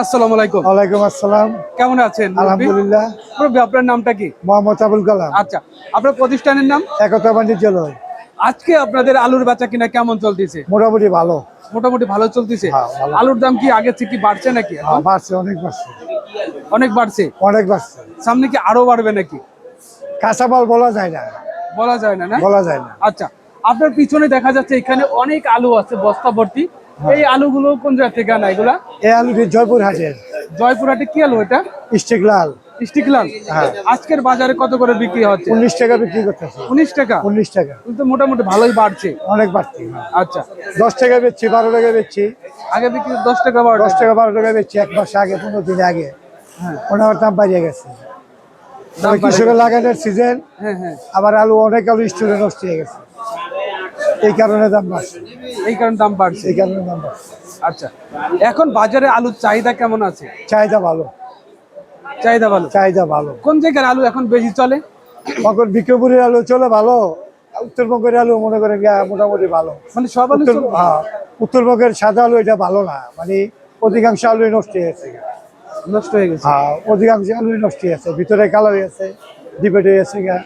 আসসালামু আলাইকুম। ওয়ালাইকুম আসসালাম। কেমন আছেন আলহামদুলিল্লাহ। মুরব্বি, আপনার নামটা কি? মোহাম্মদ আবুল কালাম। আচ্ছা আপনার প্রতিষ্ঠানের নাম? একতা বাণিজ্যালয় আজকে আপনাদের আলুর বেচা কিনা কেমন চলতেছে? মোটামুটি ভালো। মোটামুটি ভালো চলতেছে? হ্যাঁ, আলুর দাম কি আগের থেকে বাড়ছে নাকি হ্যাঁ, বাড়ছে অনেক বাড়ছে। অনেক বাড়ছে? অনেক বাড়ছে। সামনে কি আরও বাড়বে নাকি? কাঁচামাল বলা যায় না। বলা যায় না না? বলা যায় না। আচ্ছা আপনার পিছনে দেখা যাচ্ছে এখানে অনেক আলু আছে বস্তা ভর্তি। এই আলুগুলো কোন জায়গা থেকে আনা এগুলা? এই আলুটি জয়পুর হাটের। জয়পুরহাটে কি আলু এটা? স্টিক লাল। স্টিক হ্যাঁ। আজকের বাজারে কত করে বিক্রি হচ্ছে? উনিশ টাকা বিক্রি করতেছে। উনিশ টাকা? উনিশ টাকা। কিন্তু মোটামুটি ভালোই বাড়ছে। অনেক বাড়তি আচ্ছা। দশ টাকা বেচছি বারো টাকা বেচছি। আগে বিক্রি দশ টাকা বারো দশ টাকা? বারো টাকা বেচছি এক মাস আগে পনেরো দিন আগে। হ্যাঁ। ওনার দাম বাড়িয়ে গেছে। কৃষকের লাগানোর সিজন হ্যাঁ হ্যাঁ। আবার আলু অনেক আলু স্টোরে নষ্ট হয়ে গেছে। এই কারণে দাম বাড়ছে। এই কারণে দাম বাড়ছে? এই কারণে দাম বাড়ছে। আচ্ছা এখন বাজারে আলুর চাহিদা কেমন আছে? চাহিদা ভালো। চাহিদা ভালো? চাহিদা ভালো। কোন জায়গার আলু এখন বেশি চলে? তখন বিক্রমপুরের আলু চলে ভালো উত্তরবঙ্গের আলু মনে করেন মোটামুটি ভালো। মানে সব আলু হ্যাঁ, উত্তরবঙ্গের সাদা আলু এটা ভালো না মানে অধিকাংশ আলুই নষ্ট হয়ে গেছে। নষ্ট হয়ে গেছে? হ্যাঁ অধিকাংশ আলুই নষ্ট হয়ে গেছে ভিতরে কালো হয়ে গেছে ডিপেট হয়ে গেছে গা।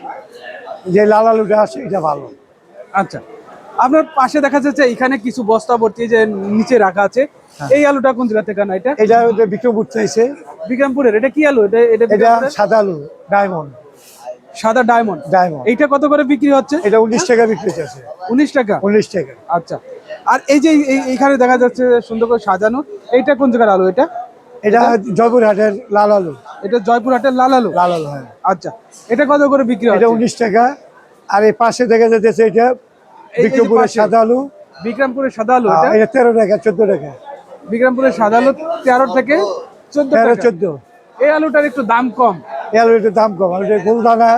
যে লাল আলুটা আছে এটা ভালো। আচ্ছা আপনার পাশে দেখা যাচ্ছে এখানে কিছু বস্তা ভর্তি যে নিচে রাখা আছে। এই আলুটা কোন জায়গা থেকে এটা? এটা বিক্রমপুর চাইছে বিক্রমপুরের? এটা কি আলু? এটা এটা সাদা আলু ডায়মন্ড। সাদা ডায়মন্ড? ডায়মন্ড। এইটা কত করে বিক্রি হচ্ছে? এটা উনিশ টাকা বিক্রি হচ্ছে। উনিশ টাকা? উনিশ টাকা। আচ্ছা। আর এই যে এই- এইখানে দেখা যাচ্ছে সুন্দর করে সাজানো এইটা কোন জায়গার আলু এটা? এটা জয়পুর হাটের লাল আলু। এটা জয়পুরহাটের লাল আলু? লাল আলু হ্যাঁ। আচ্ছা। এটা কত করে বিক্রি হয় এটা উনিশ টাকা। আর এই পাশে দেখা যাচ্ছে এটা বিক্রমপুরের। সাদা আলু। বিক্রমপুরের সাদা আলু হ্যাঁ, এটা? তেরো টাকা চোদ্দ টাকা। বিক্রমপুরের সাদা আলু তেরো থেকে চোদ্দ তেরো চোদ্দ। এই আলুটার একটু দাম কম। এই আলুর একটু দাম কম। এটা গোলদানা।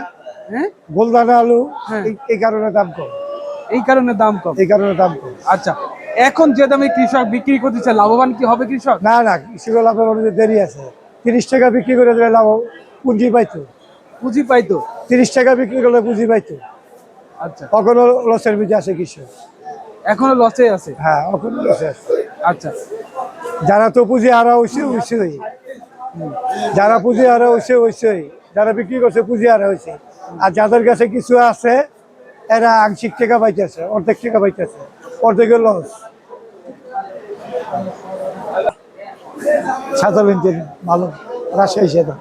হ্যাঁ? গোলদানা আলু হ্যাঁ। এই- কারণে দাম কম। এই কারণে দাম কম। এই কারণে দাম কম। আচ্ছা এখন যে দামে কৃষক বিক্রি করতেছে লাভবান কি হবে কৃষক? না না কৃষক লাভের অনেক দেরি আছে। তিরিশ টাকা বিক্রি করে দিলে লাভ পুঁজি পাইতো। পুঁজি পাইতো। তিরিশ টাকা বিক্রি করলে পুঁজি পাইতো। আচ্ছা। কখনো লসের বিজে আছে কৃষক এখনও লসে আছে? হ্যাঁ কখনো লসে আছে। আচ্ছা। যারা তো পুঁজি হারা হয়েছে হয়েছেই যারা পুঁজি হারা হয়েছে হয়েছেই যারা বিক্রি করছে পুঁজি হারা হয়েছে আর যাদের কাছে কিছু আছে এরা আংশিক টাকা পাইতেছে অর্ধেক টাকা পাইতেছে। অর্ধেকের লস সাদা বেঞ্চের ভালো রাজশাহী সেটা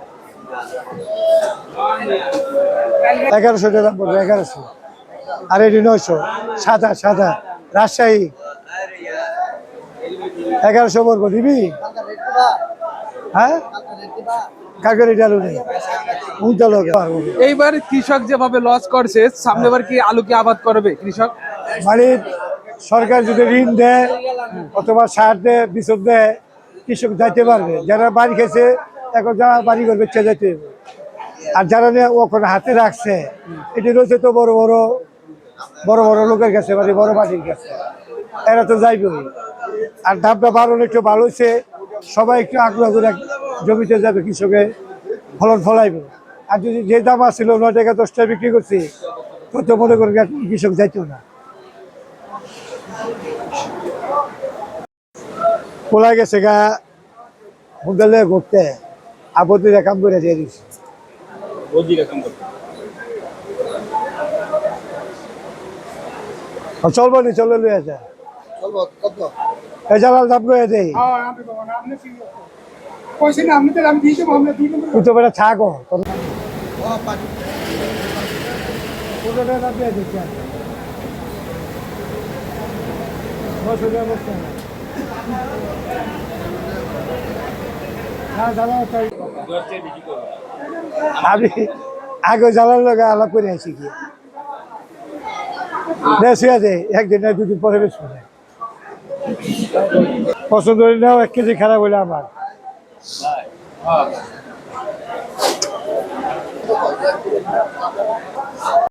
এগারোশো টাকা পড়বে এগারোশো। আর এটি নয়শো। সাদা সাদা। রাজশাহী। এগারোশো পড়ব দিবি? হ্যাঁ। এইবার কৃষক যেভাবে লস করছে সামনেবার কি আলু কি আবাদ করবে কৃষক? মানে সরকার যদি ঋণ দেয় অথবা সার দেয় বিচুপ দেয় কৃষক যাইতে পারবে। যারা বাড়ি খেয়েছে এখন যারা বাড়ি করবে চে যেতে আর যারা ওখানে হাতে রাখছে এটি রয়েছে তো বড় বড় বড় বড় লোকের কাছে মানে বড় বাড়ির কাছে। এরা তো যাইবেই। আর দামটা বাড়ানো একটু ভালো হয়েছে সবাই একটু আগ্রহ করে জমিতে যাবে, কৃষকে ফলন ফলাইবে। আর যদি যে দাম আসছিল নয় টাকা দশ টাকা বিক্রি করছি তত মনে করেন কৃষক যাইতো না। খোলা গেছে গা, হোটেলে ঘুরতে। আর আপত্তিতে কাম করে দিয়ে দিচ্ছে চলবো নি চলে লুয়ে আছে এই জালাল দাম করে দেই তুই তো বেটা থাকো দিচ্ছি আমি। জালাল আগে জ্বালার লোক আলাপ করে আছি কি বেশি আছে, একদিন না দুদিন পরে বেশ করে পছন্দ হলে নাও, এক কেজি খারাপ হলে আমার